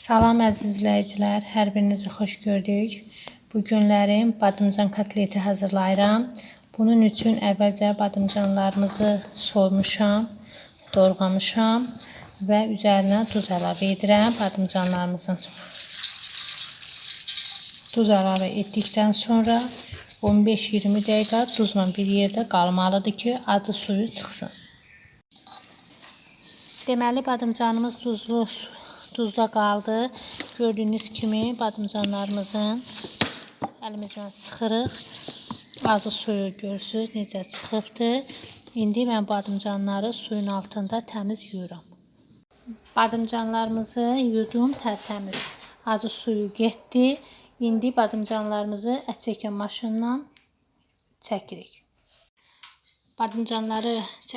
Salam əziz izləyicilər, hər birinizi xoş gördük. Bu günlərim badımcan kotleti hazırlayıram. Bunun üçün əvvəlcə badımcanlarımızı soymuşam, doğramışam və üzərinə duz əlavə edirəm badımcanlarımızın. Duz əlavə etdikdən sonra 15-20 dəqiqə duzla bir yerdə qalmalıdır ki, acı suyu çıxsın. Deməli badımcanımız duzlu duzla qaldı. Gördüyünüz kimi badımcanlarımızın əlimizlə sıxırıq. Azı suyu görürsüz necə çıxıbdı. İndi mən badımcanları suyun altında təmiz yuyuram. Badımcanlarımızı yudum tərtəmiz. Acı suyu getdi. İndi badımcanlarımızı ət çəkən maşından çəkirik. Badımcanları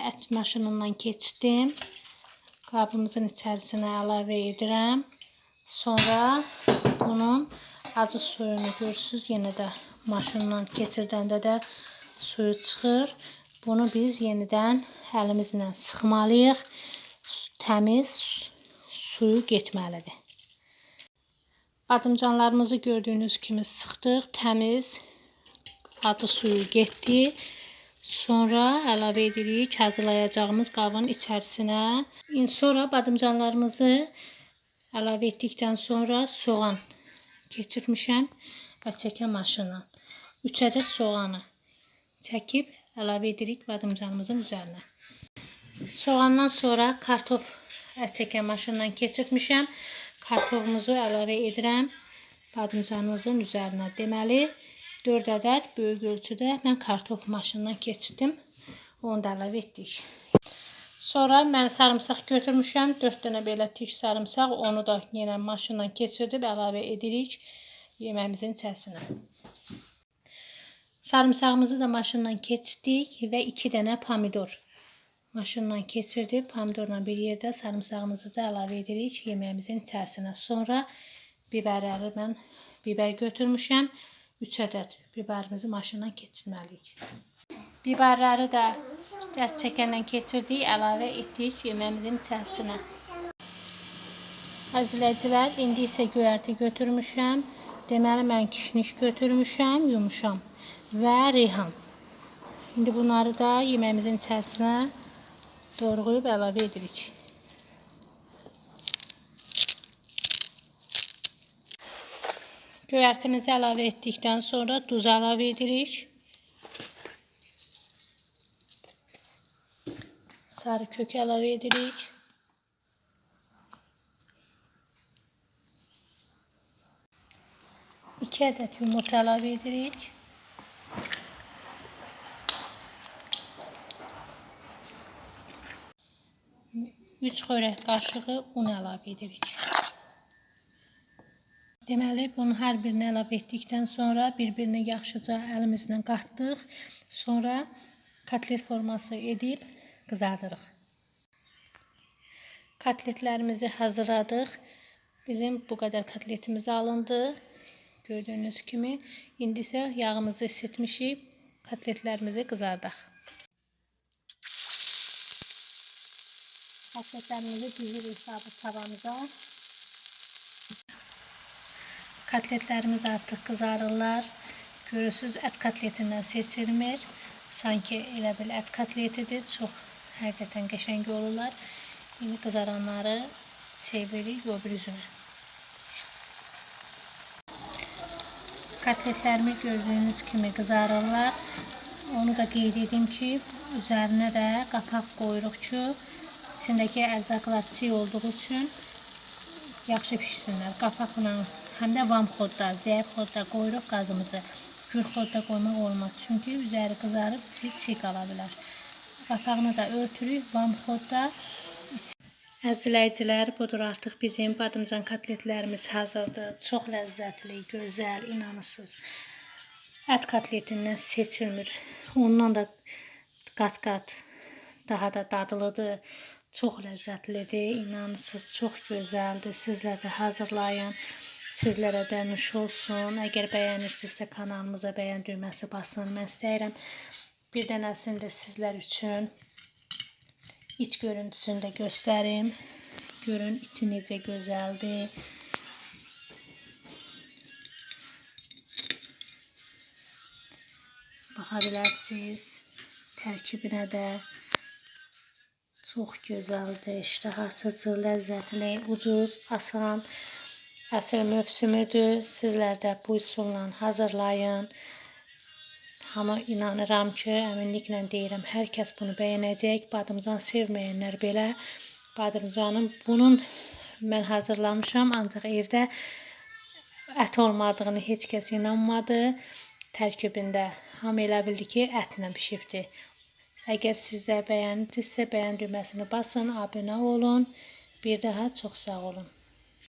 ət maşınından keçdim. Qabımızın içərisinə əlavə. Sonra bunun acı suyunu görürsüz. Yenə də maşından keçirdəndə də suyu çıxır. Bunu biz yenidən əlimizlə sıxmalıyıq. Təmiz suyu getməlidir. Badımcanlarımızı gördüyünüz kimi sıxdıq. Təmiz acı suyu getdi. Sonra əlavə edirik hazırlayacağımız qabın içərisinə. Sonra badımcanlarımızı əlavə etdikdən sonra soğan keçirmişəm və çəkə maşına. 3 ədəd soğanı çəkib əlavə edirik badımcanımızın üzərinə. Soğandan sonra kartof ət çəkən maşından keçirtmişəm. Kartofumuzu əlavə edirəm badımcanımızın üzərinə. Deməli 4 ədəd böyük ölçüdə mən kartof maşından keçdim. Onu da əlavə etdik. Sonra mən sarımsaq götürmüşəm. 4 dənə belə tik sarımsaq. Onu da yenə maşından keçirdib əlavə edirik yeməyimizin içərisinə. Sarımsağımızı da maşından keçdik və 2 dənə pomidor maşından keçirdib pomidorla bir yerdə sarımsağımızı da əlavə edirik yeməyimizin içərisinə. Sonra biberləri mən biber götürmüşəm. 3 ədəd biberimizi maşından keçirməliyik. Biberləri də dəst çəkəndən keçirdik, əlavə etdik yeməyimizin içərisinə. Əzizləyicilər, indi isə göyərti götürmüşəm. Deməli, mən kişniş götürmüşəm, yumuşam və reyhan. İndi bunları da yeməyimizin içərisinə doğrayıb əlavə edirik. Göyərtimizi əlavə etdikdən sonra duz əlavə edirik. Sarı kök əlavə edirik. İki ədəd yumurta əlavə edirik. Üç xörək qaşığı un əlavə edirik. Deməli, bunun hər birini əlavə etdikdən sonra bir-birinə yaxşıca əlimizlə qatdıq. Sonra kotlet forması edib qızardırıq. Kotletlərimizi hazırladıq. Bizim bu qədər kotletimiz alındı. Gördüyünüz kimi. İndi isə yağımızı isitmişik. Kotletlərimizi qızardaq. Kotletlərimizi dizirik sabit tavamıza. Kotletlərimiz artıq qızarırlar. Görürsüz, ət kotletindən seçilmir. Sanki elə bil ət kotletidir. Çox həqiqətən qəşəng olurlar. İndi qızaranları çeviririk o bir üzünə. Kotletlərimi gördüyünüz kimi qızarırlar. Onu da qeyd edim ki, üzərinə də qapaq qoyuruq ki, içindəki ərzaqlar çiy olduğu üçün yaxşı pişsinlər. Qapaqla Hem de vam xodda, zəif xodda qoyuruq qazımızı. Gür xodda qoymaq olmaz. Çünki üzəri qızarıb çiğ çiğ qala bilər. Qapağını da örtürük. Vam xodda Əzizləyicilər, budur artıq bizim badımcan kotletlərimiz hazırdır. Çox ləzzətli, gözəl, inanırsınız. Ət kotletindən seçilmir. Ondan da qat-qat daha da dadlıdır. Çox ləzzətlidir, inanırsınız, çox gözəldir. Sizlər də hazırlayın sizlərə dəymiş olsun. Əgər bəyənirsinizsə kanalımıza bəyən düyməsi basın. Mən istəyirəm bir dənəsini də sizlər üçün iç görüntüsünü də göstərim. Görün içi necə gözəldir. Baxa bilərsiniz. Tərkibinə də çox gözəldir. İştahı açıcı, ləzzətli, ucuz, asan Əsl mövsümüdür. Sizlər də bu üsulla hazırlayın. Hamı inanıram ki, əminliklə deyirəm, hər kəs bunu bəyənəcək. Badımcan sevməyənlər belə badımcanın bunun mən hazırlamışam, ancaq evdə ət olmadığını heç kəs inanmadı. Tərkibində hamı elə bildi ki, ətlə bişibdi. Əgər siz də bəyəndinizsə, bəyən düyməsini basın, abunə olun. Bir daha çox sağ olun.